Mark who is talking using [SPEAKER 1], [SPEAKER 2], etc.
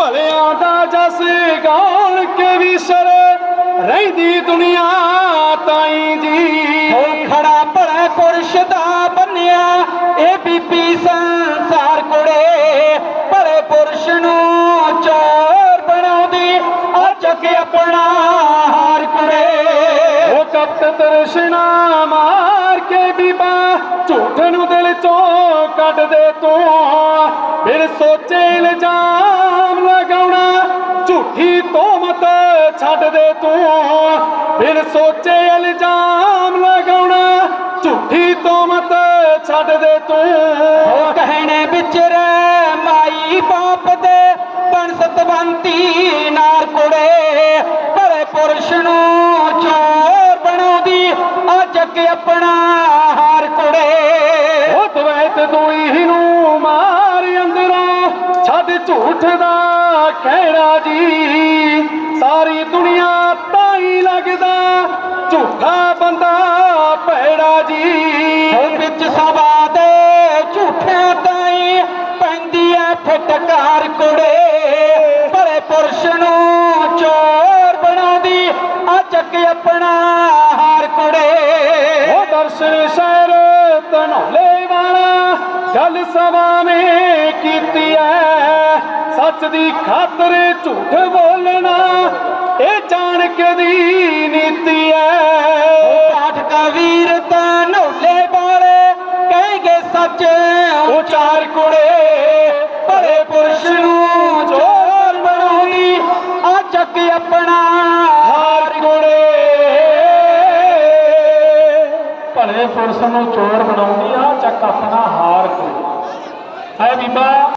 [SPEAKER 1] ਭਲਿਆਂ ਦਾ ਜਸ ਗਾਉਣ ਕੇ ਵੀ ਸ਼ਰ ਰਹਿੰਦੀ ਦੁਨੀਆ ਤਾਈ ਜੀ। ਹੋ
[SPEAKER 2] ਖੜਾ ਭੜਾ ਪੁਰਸ਼ ਦਾ ਬੰਨਿਆ ਇਹ ਬੀਬੀ ਸੰਸਾਰ ਕੁੜੇ। ਭਲੇ ਪੁਰਸ਼ ਨੂੰ ਚੋਰ ਬਣਾਉਂਦੀ ਆ ਚੱਕ ਆਪਣਾ ਹਾਰ ਕੁੜੇ।
[SPEAKER 1] ਉਹ ਕਪਟ ਤਰਸ਼ਨਾ ਮਾਰ ਕੇ ਬੀਬਾ ਝੂਠ ਨੂੰ ਦਿਲ ਚੋਂ ਕੱਢ ਦੇ ਤੂੰ। ਫਿਰ ਸੋਚੇ ਲਗਾਉਣਾ ਝੂਠੀ ਤੋਮਤ ਛੱਡ ਦੇ ਤੂੰ। ਫਿਰ ਸੋਚੇ ਇਲਜ਼ਾਮ ਲਗਾਉਣਾ ਝੂਠੀ ਤੋਮਤ ਛੱਡ ਦੇ ਤੂੰ।
[SPEAKER 2] ਕਹਿਣੇ ਵਿੱਚ ਰਹਿ ਮਾਈ ਬਾਪ ਦੇ ਬਣ ਸਤਵੰਤੀ ਨਾਰ ਕੁੜੇ। ਭਲੇ ਪੁਰਸ਼ ਨੂੰ ਚੋਰ ਬਣਾਉਂਦੀ ਆ ਚੱਕ ਆਪਣਾ ਹਾਰ ਕੁੜੇ।
[SPEAKER 1] ਉਹ ਦਵੈਤ ਦੋਈ ਨੂੰ ਮਾਰ ਅੰਦਰੋਂ ਛੱਡ ਝੂਠ ਦਾ ਖਹਿੜਾ ਜੀ। ਸਾਰੀ ਦੁਨੀਆ ਤਾਂ ਹੀ ਲੱਗਦਾ ਝੂਠਾ ਬੰਦਾ ਭੈੜਾ ਜੀ। ਉਹ
[SPEAKER 2] ਵਿੱਚ ਸਭਾ ਦੇ ਝੂਠਿਆਂ ਤਾਈ ਪੈਂਦੀ ਐ ਫਟਕਾਰ ਕੁੜੇ। ਭਲੇ ਪੁਰਸ਼ ਨੂੰ ਚੋਰ ਬਣਾਉਂਦੀ ਆ ਚੱਕ ਆਪਣਾ ਹਾਰ ਕੁੜੇ। ਉਹ
[SPEAKER 1] ਦਰਸ਼ਨ ਸ਼ਹਿਰ ਤਨੌਲੇ ਵਾਲਾ ਗੱਲ ਸਵਾਵੇਂ ਕੀਤੀ ਐ। ਸੱਚ ਦੀ ਖਾਤਰ ਝੂਠ ਬੋਲਣਾ ਇਹ ਜਾਣ ਦੀ ਨੀਤੀ ਐ।
[SPEAKER 2] ਪਾਠ ਕਵੀਰ ਤਾਂ ਨੌਲੇ ਵਾਲੇ ਕਹੇਗੇ ਸੱਚ ਉਚਾਰ ਕੁੜੇ ਭਲੇ ਪੁਰਸ਼ ਨੂੰ ਜੋਰ ਬਣਾਉਣੀ ਆ ਚੱਕ ਆਪਣਾ ਹਾਰ ਕੁੜੇ।
[SPEAKER 1] ਭਲੇ ਪੁਰਸ਼ ਨੂੰ ਚੋਰ ਬਣਾਉਣੀ ਆ ਚੱਕ ਆਪਣਾ ਹਾਰ ਕੁੜੇ। ਐ ਬੀਬਾ